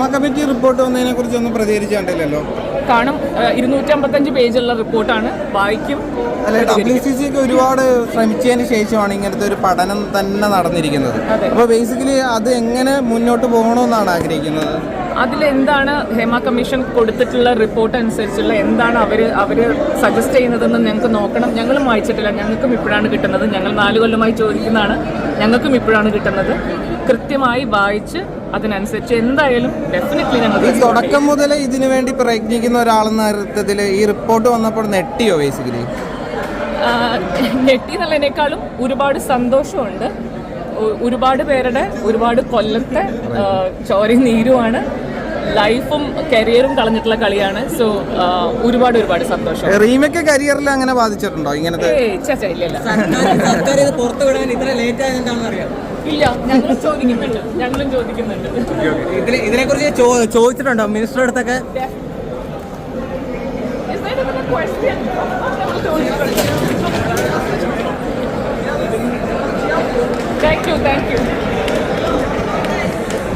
Hema committee report വന്നതിനെ കുറിച്ച് ഒന്നും പ്രതികരിച്ചു കണ്ടില്ലല്ലോ. കാണും. ഇരുന്നൂറ്റമ്പത്തഞ്ച് പേജുള്ള റിപ്പോർട്ടാണ് വായിക്കും. അല്ല ഡബ്ല്യു സി സി ഒക്കെ ഒരുപാട് ശ്രമിച്ചതിന് ശേഷമാണ് ഇങ്ങനത്തെ ഒരു പഠനം തന്നെ നടന്നിരിക്കുന്നത്. അപ്പോൾ ബേസിക്കലി അത് എങ്ങനെ മുന്നോട്ട് പോകണമെന്നാണ് ആഗ്രഹിക്കുന്നത്? അതിലെന്താണ് ഹേമ കമ്മീഷൻ കൊടുത്തിട്ടുള്ള റിപ്പോർട്ട് അനുസരിച്ചുള്ള എന്താണ് അവർ അവർ സജസ്റ്റ് ചെയ്യുന്നതെന്ന് ഞങ്ങൾക്ക് നോക്കണം. ഞങ്ങളും വായിച്ചിട്ടില്ല. ഞങ്ങൾക്കും ഇപ്പോഴാണ് കിട്ടുന്നത്. ഞങ്ങൾ നാല് കൊല്ലമായി ചോദിക്കുന്നതാണ്. ഞങ്ങൾക്കും ഇപ്പോഴാണ് കിട്ടുന്നത്. കൃത്യമായി വായിച്ച് അതിനനുസരിച്ച് എന്തായാലും ഡെഫിനറ്റ്ലി ഞങ്ങൾ തുടക്കം മുതൽ ഇതിനു വേണ്ടി പ്രയത്നിക്കുന്ന ഒരാളെന്ന അർത്ഥത്തിൽ ഈ റിപ്പോർട്ട് വന്നപ്പോൾ നെട്ടിയോ ബേസിക്കലി നെട്ടി എന്നുള്ളതിനേക്കാളും ഒരുപാട് സന്തോഷമുണ്ട്. ഒരുപാട് പേരുടെ ഒരുപാട് കൊല്ലത്തെ ചോരയും നീരുമാണ്. ലൈഫും കരിയറും കളഞ്ഞിട്ടുള്ള കളിയാണ്. സോ ഒരുപാട് ഒരുപാട് സന്തോഷം. റീമേക്ക് കരിയറിൽ അങ്ങനെ ബാധിച്ചിട്ടുണ്ടോ ഇങ്ങനത്തെ? ഇല്ല ഞങ്ങൾ ചോദിക്കുന്നുണ്ട്. ഞങ്ങളും ചോദിക്കുന്നുണ്ട്. ഇതിനെ കുറിച്ച് ചോദിച്ചിട്ടുണ്ടോ? മിനിസ്റ്റർ അടുത്തൊക്കെ.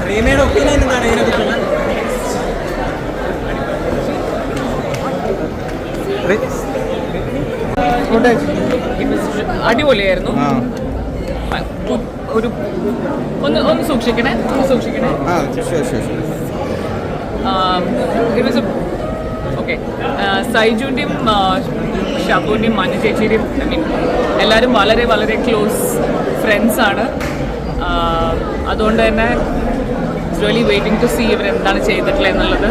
റീമയുടെ ഒപ്പീനിയൻ എന്താണ് ഇതിനെ കുറിച്ചുള്ള അടിപൊളിയായിരുന്നു. ഒരു ഒന്ന് ഒന്ന് സൂക്ഷിക്കണേ ഒന്ന് സൂക്ഷിക്കണേ. ഓക്കെ സൈജുവിന്റെയും ഷബുവിന്റെയും മനു ചേച്ചിയുടെയും ഐ മീൻ എല്ലാവരും വളരെ വളരെ ക്ലോസ് ഫ്രണ്ട്സാണ് അതുകൊണ്ട് തന്നെ റിയലി വെയിറ്റിംഗ് ടു സീ ഇവർ എന്താണ് ചെയ്തിട്ടുള്ളത് എന്നുള്ളത്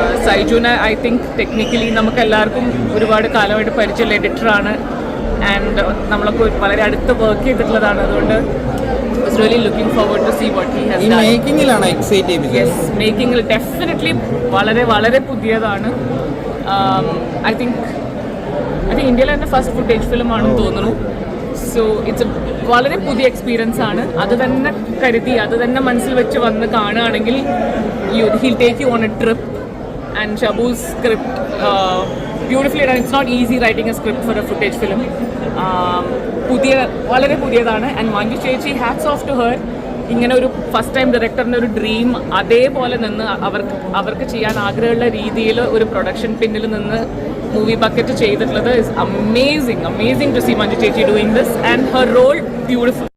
ആഹ് സൈജുവിനെ ഐ തിങ്ക് ടെക്നിക്കലി നമുക്ക് എല്ലാവർക്കും ഒരുപാട് കാലമായിട്ട് പരിചയമുള്ള എഡിറ്ററാണ് ആൻഡ് നമ്മളൊക്കെ വളരെ അടുത്ത് വർക്ക് ചെയ്തിട്ടുള്ളതാണ്. അതുകൊണ്ട് really looking forward to see what he ഈ ഹാസ് ഡൺ മേക്കിങ്ങിലാണ് എക്സൈറ്റ് ചെയ്യിപ്പിച്ചത് യെസ് മേക്കിംഗ് ഡെഫിനറ്റ്ലി വളരെ വളരെ പുതിയതാണ്. ഐ തിങ്ക് ഐ തിങ്ക് ഇന്ത്യയിലെ തന്നെ ഫസ്റ്റ് ഫുട്ടേജ് ഫിലിം ആണെന്ന് തോന്നുന്നു. സോ ഇറ്റ്സ് വളരെ പുതിയ എക്സ്പീരിയൻസ് ആണ്. അത് തന്നെ കരുതി അത് തന്നെ മനസ്സിൽ വെച്ച് വന്ന് കാണുകയാണെങ്കിൽ you will take you on a trip and Shabu's script beautifully it's not easy writing a script for a footage film പുതിയ വളരെ പുതിയതാണ്. ആൻഡ് മഞ്ജു ചേച്ചി ഹാറ്റ്സ് ഓഫ് ടു ഹെർ ഇങ്ങനെ ഒരു ഫസ്റ്റ് ടൈം ഡയറക്ടറിന്റെ ഒരു ഡ്രീം അതേപോലെ നിന്ന് അവർക്ക് അവർക്ക് ചെയ്യാൻ ആഗ്രഹമുള്ള രീതിയിൽ ഒരു പ്രൊഡക്ഷൻ പിന്നിൽ നിന്ന് മൂവി ബക്കറ്റ് ചെയ്തിട്ടുള്ളത് is amazing amazing to see Manju ചേച്ചി doing this and her role beautiful